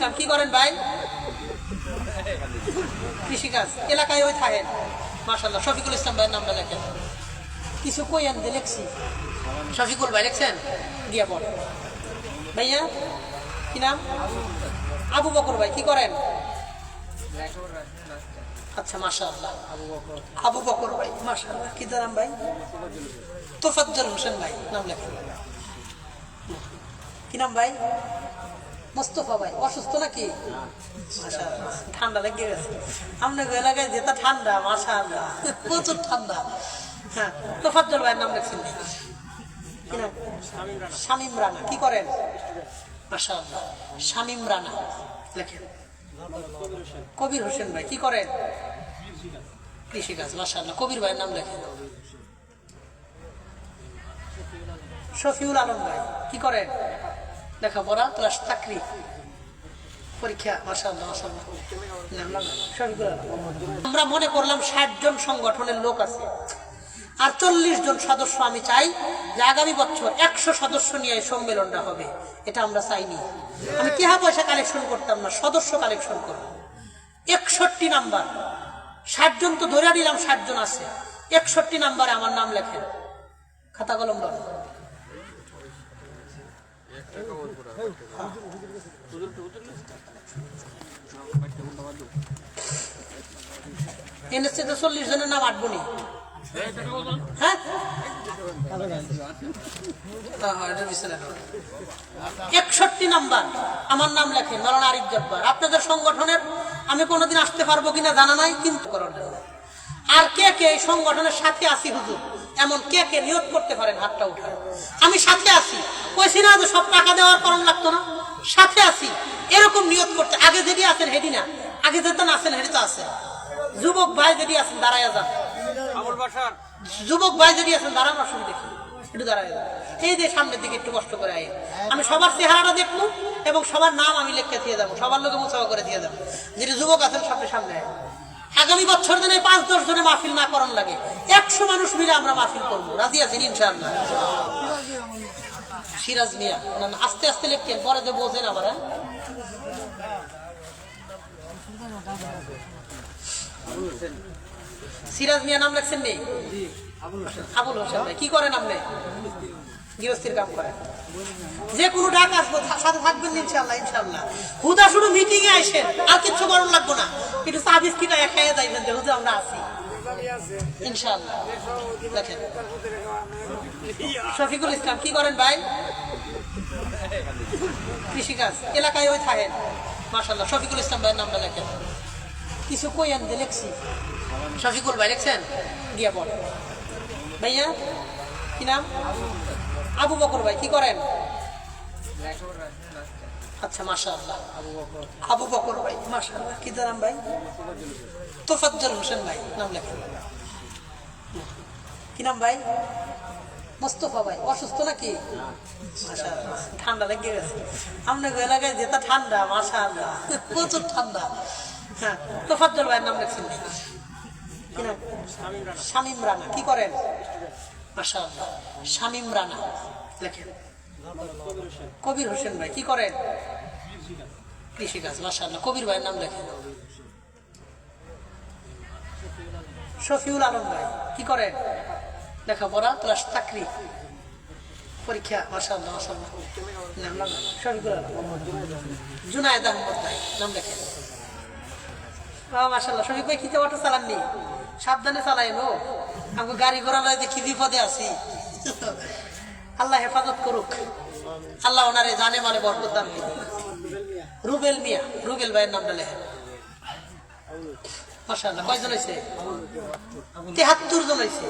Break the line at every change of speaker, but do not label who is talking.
ইসলাম কি করেন ভাই? কৃষিকাজ, এলাকায় ওই থাকেন। মাশাল্লাহ শফিকুল ইসলাম ভাইয়ের নামটা লেখেন। কিছু কই আনতে লেখছি। শফিকুল ভাই লেখছেন? দিয়া পড়। ভাইয়া, কি নাম? আবু বকর ভাই, কি করেন? আচ্ছা মাশা আল্লাহ আবু বকর ভাই মাশা আল্লাহ কি নাম ভাই? তোফাজ্জল হোসেন ভাই, নাম লেখেন। কি নাম ভাই? মোস্তফা ভাই, অসুস্থ নাকি? ঠান্ডা লেগে গেছে। আপনাকে এলাকায় যেটা ঠান্ডা মাসা প্রচুর ঠান্ডা। হ্যাঁ তোফাজ্জল ভাইয়ের নাম লেখছেন? শামিম রানা, কি করেন? মাসা শামিম রানা লেখেন। কবির হোসেন ভাই, কি করেন? কৃষিকাজ মাসা কবির ভাইয়ের নাম লেখেন। শফিউল আলম ভাই, কি করেন? লেখাপড়া প্লাস চাকরি পরীক্ষা আমরা মনে করলাম ষাট জন সংগঠনের লোক আছে। আর চল্লিশ জন সদস্য আমি চাই যে আগামী বছর একশো সদস্য নিয়ে সম্মেলনটা হবে। এটা আমরা চাইনি। আমি কেহা পয়সা কালেকশন করতাম না, সদস্য কালেকশন করব। একষট্টি নাম্বার। ষাট জন তো ধরে নিলাম ষাট জন আছে। একষট্টি নাম্বারে আমার নাম লেখেন। খাতা কলম এনএসসি তো চল্লিশ জনের নাম আটবনি হ্যাঁ? একষট্টি নাম্বার। আমার নাম লেখে মৌলানা আরিফ জব্বার। আপনাদের সংগঠনের, আমি কোনোদিন আসতে পারব কিনা জানা নাই, কিন্তু আর কে কে এই সংগঠনের সাথে আসি হুজুর? এমন কে কে নিয়োগ করতে পারেন? হাতটা উঠায় আমি সাথে আছি। কইছি না যে সব টাকা দেওয়ার কারণ লাগতো না। সাথে আছি। এরকম নিয়োগ করতে আগে যেটি আছেন হেডি না। আগে যেতেন আছেন হেডি তো আছে। যুবক ভাই যেটি আছেন দাঁড়ায় যান। যুবক ভাই যদি আছেন দাঁড়ান অসুবিধা দেখি। একটু দাঁড়ায় যান। এই যে সামনের দিকে একটু কষ্ট করে আয় আমি সবার চেহারাটা দেখব এবং সবার নাম আমি লিখে দিয়ে যাব। সবার লোকে মুসাফা করে দিয়ে যাব। যেটি যুবক আছেন সামনে সামনে আয়। আগামী বছর দিনে পাঁচ দশ জনে মাহফিল না করণ লাগে। একশো মানুষ মিলে আমরা মাহফিল করব। রাজি আছেন ইনশাআল্লাহ। সিরাজ মিয়া আস্তে আস্তে লিখতেন পরে যে বোঝেন আবার হ্যাঁ? সিরাজ মিয়া নাম লেখছেন নেই আবুল হোসেন। ভাই কি করেন আপনি? গৃহস্থির কাম করেন। যে কোনো ডাক আসব সাথে থাকবেন ইনশাল্লাহ ইনশাল্লাহ হুদা শুধু মিটিং এ আইসেন আর কিচ্ছু করার লাগবো না। একটু চা বিস্কিট খাইয়ে যাইবেন যে হুজুর আমরা আছি। দেখেন। শফিকুল ইসলাম কি করেন ভাই? কৃষিকাজ এলাকায় ওই থাকেন। মাশাল্লাহ শফিকুল ইসলাম ভাইয়ের নামটা লেখেন কিছু কই আনতে লেখছি। শফিকুল ভাই লেখছেন? দিয়া বল ভাইয়া কি নাম? আবু বকর ভাই কি করেন? আচ্ছা মাশা আল্লাহ আবু বকর ভাই মাশা আল্লাহ কি নাম ভাই? তোফাজ্জল হোসেন ভাই নাম লেখেন। কি নাম ভাই? মোস্তফা ভাই অসুস্থ নাকি? মাশাআল্লাহ, ঠান্ডা লেগে গেছে। আপনাকে এলাকায় যেটা ঠান্ডা মাসা প্রচুর ঠান্ডা। হ্যাঁ তোফাজ্জল ভাইয়ের নাম লেখছেন? কি নাম? শামিম রানা। কি করেন? মাসা আল্লাহ শামিম রানা লেখেন। কবির হোসেন ভাই, কি করেন? কৃষিকাজ মাসা আল্লাহ কবির ভাইয়ের নাম লেখেন শফিউল আলম ভাই, কি করেন? লেখাপড়া, প্লাস চাকরি। পরীক্ষা মাসাল্লাহ মাসাল্লাহ নাম নাম। শফিকুল জুনায়দ আহমদ ভাই, নাম লেখেন মাসাল্লাহ শফিক ভাই খিতে অটো চালাননি? সাবধানে চালাই নো আমাকে গাড়ি ঘোড়া লয় কি বিপদে আছি। আল্লাহ হেফাজত করুক। আল্লাহ ওনারে জানে মানে বরকত দান রুবেল মিয়া, রুবেল ভাইয়ের নামটা লেখেন। মাসাল্লাহ কয়জন হয়েছে তেহাত্তর জন হয়েছে